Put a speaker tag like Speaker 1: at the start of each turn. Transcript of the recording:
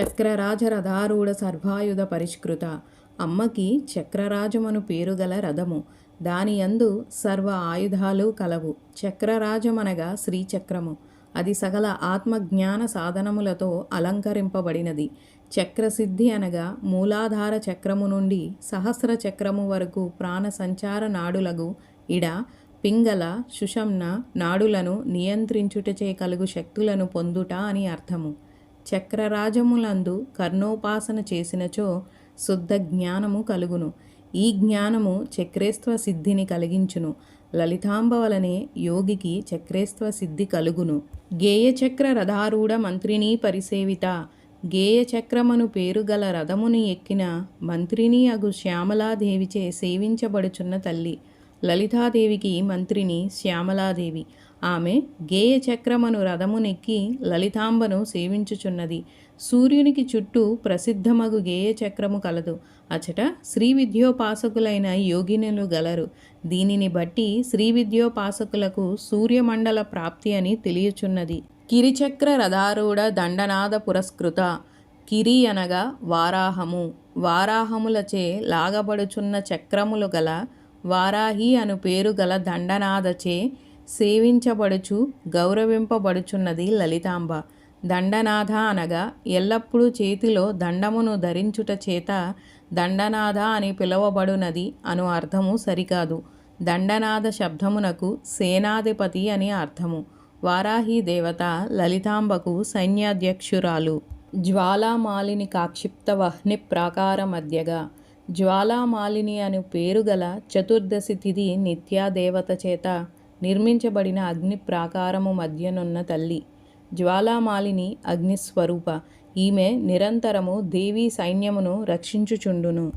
Speaker 1: చక్రరాజ రథారూఢ సర్వాయుధ పరిష్కృత. అమ్మకి చక్రరాజమను పేరుగల రథము. దాని యందు సర్వ ఆయుధాలు కలవు. చక్రరాజమనగా శ్రీచక్రము. అది సగల ఆత్మజ్ఞాన సాధనములతో అలంకరింపబడినది. చక్రసిద్ధి అనగా మూలాధార చక్రము నుండి సహస్ర చక్రము వరకు ప్రాణ సంచార నాడులగు ఇడ పింగళ సుషమ్న నాడులను నియంత్రించుటచే కలుగు శక్తులను పొందుట అని అర్థము. చక్రరాజములందు కర్ణోపాసన చేసినచో శుద్ధ జ్ఞానము కలుగును. ఈ జ్ఞానము చక్రేస్త్వ సిద్ధిని కలిగించును. లలితాంబ వలనే యోగికి చక్రేస్త్వ సిద్ధి కలుగును. గేయచక్ర రథారూఢ మంత్రిని పరిసేవిత. గేయచక్రమను పేరుగల రథముని ఎక్కిన మంత్రిని అగు శ్యామలాదేవిచే సేవించబడుచున్న తల్లి. లలితాదేవికి మంత్రిని శ్యామలాదేవి. ఆమె గేయ చక్రమను రథమునెక్కి లలితాంబను సేవించుచున్నది. సూర్యునికి చుట్టూ ప్రసిద్ధమగు గేయ చక్రము కలదు. అచట శ్రీ విద్యోపాసకులైన యోగినులు గలరు. దీనిని బట్టి శ్రీ విద్యోపాసకులకు సూర్యమండల ప్రాప్తి అని తెలియచున్నది. కిరిచక్ర రథారూఢ దండనాద పురస్కృత. కిరి అనగా వారాహము. వారాహములచే లాగబడుచున్న చక్రములు గల వారాహి అను పేరు గల దండనాథచే సేవించబడుచు గౌరవింపబడుచున్నది లలితాంబ. దండనాథ అనగా ఎల్లప్పుడూ చేతిలో దండమును ధరించుట చేత దండనాథ అని పిలువబడునది అను అర్థము సరికాదు. దండనాథ శబ్దమునకు సేనాధిపతి అని అర్థము. వారాహి దేవత లలితాంబకు సైన్యాధ్యక్షురాలు. జ్వాలామాలిని కాక్షిప్త వహ్ని ప్రాకార మధ్యగా జ్వాలామాలిని అను పేరుగల చతుర్దశి తిథి నిత్యాదేవత చేత నిర్మించబడిన అగ్ని ప్రాకారము మధ్యనున్న తల్లి. జ్వాలామాలిని అగ్నిస్వరూప. ఈమె నిరంతరము దేవీ సైన్యమును రక్షించుచుండును.